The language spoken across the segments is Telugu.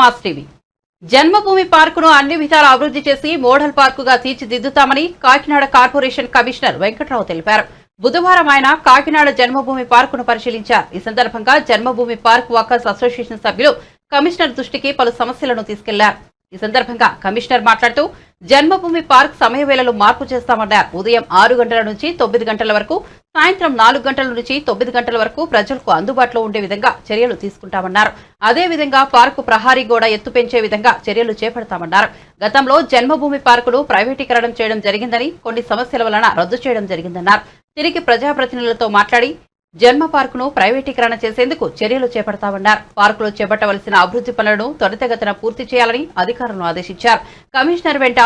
మాస్ టీవీ జన్మభూమి పార్కును అన్ని విధాల అభివృద్ధి చేసి మోడల్ పార్కుగా తీర్చిదిద్దుతామని కాకినాడ కార్పొరేషన్ కమిషనర్ వెంకట్రావు తెలిపారు. బుధవారం ఆయన కాకినాడ జన్మభూమి పార్కును పరిశీలించారు. ఈ సందర్భంగా జన్మభూమి పార్క్ వాకర్స్ అసోసియేషన్ సభ్యులు కమిషనర్ దృష్టికి పలు సమస్యలను తీసుకెళ్ళారు. ఈ సందర్భంగా కమిషనర్ మాట్లాడుతూ జన్మభూమి పార్క్ సమయవేళలు మార్పు చేస్తామన్నారు. ఉదయం ఆరు గంటల నుంచి తొమ్మిది గంటల వరకు సాయంత్రం నాలుగు గంటల నుంచి తొమ్మిది గంటల వరకు ప్రజలకు అందుబాటులో ఉండే విధంగా చర్యలు తీసుకుంటామన్నారు. అదే విధంగా పార్కు ప్రహారీ గోడ ఎత్తు పెంచే విధంగా చర్యలు చేపడతామన్నారు. గతంలో జన్మభూమి పార్కును ప్రైవేటీకరణం చేయడం జరిగిందని కొన్ని సమస్యల వలన రద్దు చేయడం జరిగిందన్నారు. తిరిగి ప్రజాప్రతినిధులతో మాట్లాడి జన్మ పార్కును ప్రైవేటీకరణ చేసేందుకు చర్యలు చేపడతామన్నారు. పార్కులో చేపట్టవలసిన అభివృద్ధి పనులను త్వరితగతిన పూర్తి చేయాలని అధికారులను ఆదేశించారు. కమిషనర్ వెంట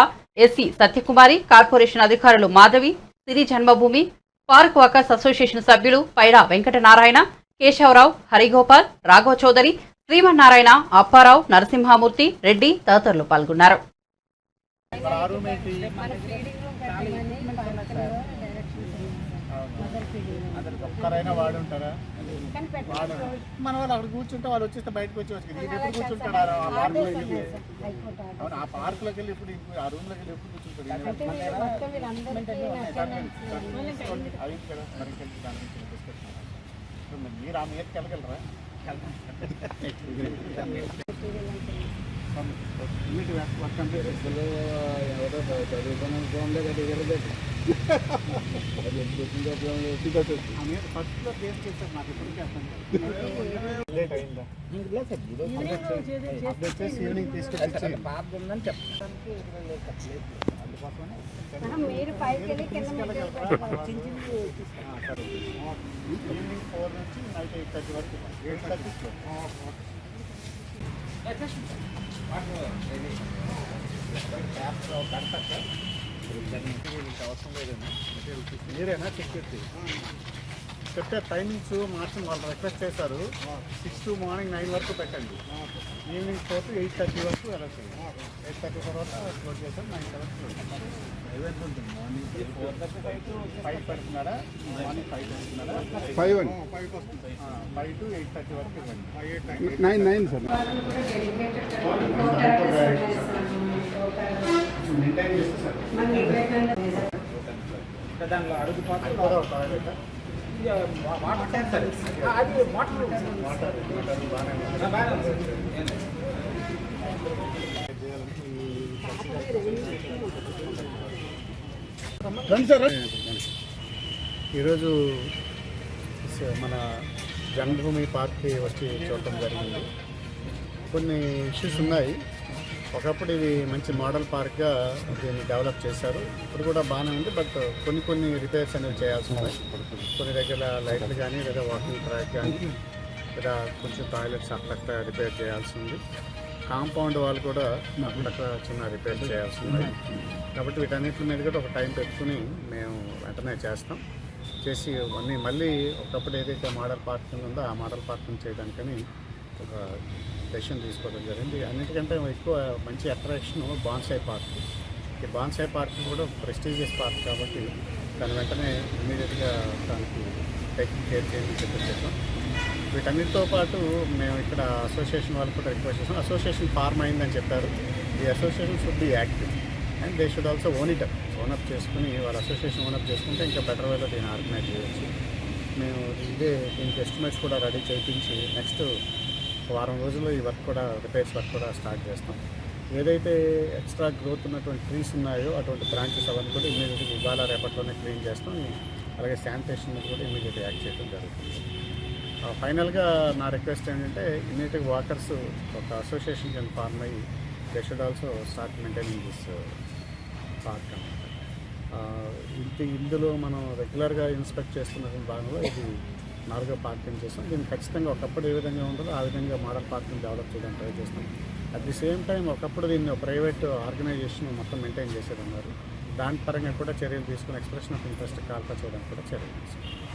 ఎస్సీ సత్యకుమారి కార్పొరేషన్ అధికారులు Madhavi Siri Janmabhoomi park walkers association సభ్యులు పైడా వెంకటనారాయణ కేశవరావు హరిగోపాల్ రాఘవ చౌదరి శ్రీమన్నారాయణ అప్పారావు నరసింహమూర్తి రెడ్డి తదితరులు పాల్గొన్నారు మరి ఆ రూమ్ ఏంటి అతనికి ఒక్కరైనా వాడు ఉంటారా వాడు. మన వాళ్ళు అక్కడ కూర్చుంటే వాళ్ళు వచ్చేస్తే బయటకు వచ్చి వచ్చి ఇది ఎప్పుడు కూర్చుంటాడు ఆ పార్కులోకి వెళ్ళి అవును? ఆ పార్కులోకి వెళ్ళి ఇప్పుడు ఇప్పుడు ఆ రూమ్లోకి వెళ్ళి ఎప్పుడు కూర్చుంటాడు అవి కదా మరి ఆ మీదకి వెళ్ళగలరా కేసు నాకు ఎప్పుడు చేస్తాను లేట్ అయిందా ఈవినింగ్ తీసుకొచ్చి పాప ఉందని చెప్పడానికి మీరు పైకి ఈవినింగ్ ఫోర్ నుంచి నైట్ ఎయిట్ థర్టీ వరకు ఎయిట్ థర్టీ అవసరం లేదేమో మీరేనా సెక్యూరిటీ చెప్తే టైమింగ్స్ మార్చి వాళ్ళు రిక్వెస్ట్ చేశారు. సిక్స్ టు మార్నింగ్ నైన్ వరకు పెట్టండి. ఈవినింగ్ ఫోర్ ఎయిట్ థర్టీ వరకు వెళ్ళచ్చు ఎయిట్ థర్టీ తర్వాత క్లోజ్ చేస్తాం నైన్ వరకు క్లోజ్ ఈవెంట్ ఫైవ్ పెడుతున్నారా morning five five five to eight thirty వరకు నైన్ నైన్ సార్. దానిలో అడుగు పాత్ర ఒక వాటర్ ట్యాంక్ అది వాటర్ వాటర్ బాగానే ఈరోజు మన జన్మభూమి పార్క్కి వచ్చి చూడటం జరిగింది. కొన్ని ఇష్యూస్ ఉన్నాయి. ఒకప్పుడు ఇది మంచి మోడల్ పార్క్గా దీన్ని డెవలప్ చేశారు. ఇప్పుడు కూడా బాగానే ఉంది బట్ కొన్ని కొన్ని రిపేర్స్ అనేవి చేయాల్సి ఉన్నాయి. కొన్ని దగ్గర లైట్లు కానీ లేదా వాకింగ్ ట్రాక్ కానీ లేదా కొంచెం టాయిలెట్స్ అట్లా రిపేర్ చేయాల్సి ఉంది. కాంపౌండ్ వాళ్ళు కూడా అక్కడక్కడ చిన్న రిపేర్ చేయాల్సి ఉంది కాబట్టి వీటన్నిటి మీద కూడా ఒక టైం పెట్టుకుని మేము వెంటనే చేస్తాం. చేసి అన్నీ మళ్ళీ ఒకప్పుడు ఏదైతే మోడల్ పార్కింగ్ ఉందో ఆ మోడల్ పార్కింగ్ చేయడానికని ఒక డెసిషన్ తీసుకోవడం జరిగింది. అన్నిటికంటే ఎక్కువ మంచి అట్రాక్షన్ బాన్సాయ్ పార్క్. ఈ బాన్సాయ్ పార్క్ కూడా ప్రెస్టీజియస్ పార్క్ కాబట్టి దాని వెంటనే ఇమీడియట్గా దానికి టేక్ కేర్ చేయమని చెప్పి చెప్పాం. వీటన్నిటితో పాటు మేము ఇక్కడ అసోసియేషన్ వాళ్ళు కూడా రిక్వెస్ట్ చేసాం. అసోసియేషన్ ఫార్మ్ అయిందని చెప్పారు. ఈ association should be active and they should also own it own up చేసుకుని వాళ్ళ అసోసియేషన్ ఓనప్ చేసుకుంటే ఇంకా బెటర్ వేలో దీన్ని ఆర్గనైజ్ చేయొచ్చు. మేము ఇదే దీనికి ఎస్టిమేట్స్ కూడా రెడీ చేయించి నెక్స్ట్ వారం రోజుల్లో ఈ వర్క్ కూడా రిపేర్స్ వర్క్ కూడా స్టార్ట్ చేస్తాం. ఏదైతే ఎక్స్ట్రా గ్రోత్ ఉన్నటువంటి ట్రీస్ ఉన్నాయో అటువంటి బ్రాంచెస్ అవన్నీ కూడా ఇమీడియట్గా ఇవాళ రేపట్లోనే క్లీన్ చేస్తాం. అలాగే శానిటేషన్ మీద కూడా ఇమీడియట్గా యాక్ట్ చేయడం జరుగుతుంది. Uh, ఫైనల్గా నా రిక్వెస్ట్ ఏంటంటే ఇమీడియట్గా వాకర్స్ ఒక అసోసియేషన్ కింద ఫార్మ్ అయ్యి they should also start maintaining this park అనమాట ఇంత ఇందులో మనం రెగ్యులర్గా ఇన్స్పెక్ట్ చేస్తున్న భాగంలో ఇది నాలుగో పార్కింగ్ చేస్తాం. దీన్ని ఖచ్చితంగా ఒకప్పుడు ఏ విధంగా ఉంటుందో ఆ విధంగా మోడల్ పార్కింగ్ డెవలప్ చేయడానికి ట్రై చేస్తాం. అట్ ది సేమ్ టైం ఒకప్పుడు దీన్ని ప్రైవేట్ ఆర్గనైజేషన్ మొత్తం మెయింటైన్ చేసేదన్నారు. దాని పరంగా కూడా చర్యలు తీసుకుని ఎక్స్ప్రెషన్ ఆఫ్ ఇంట్రెస్ట్ కాల్పా చేయడానికి కూడా చర్యలు తీసుకున్నాం.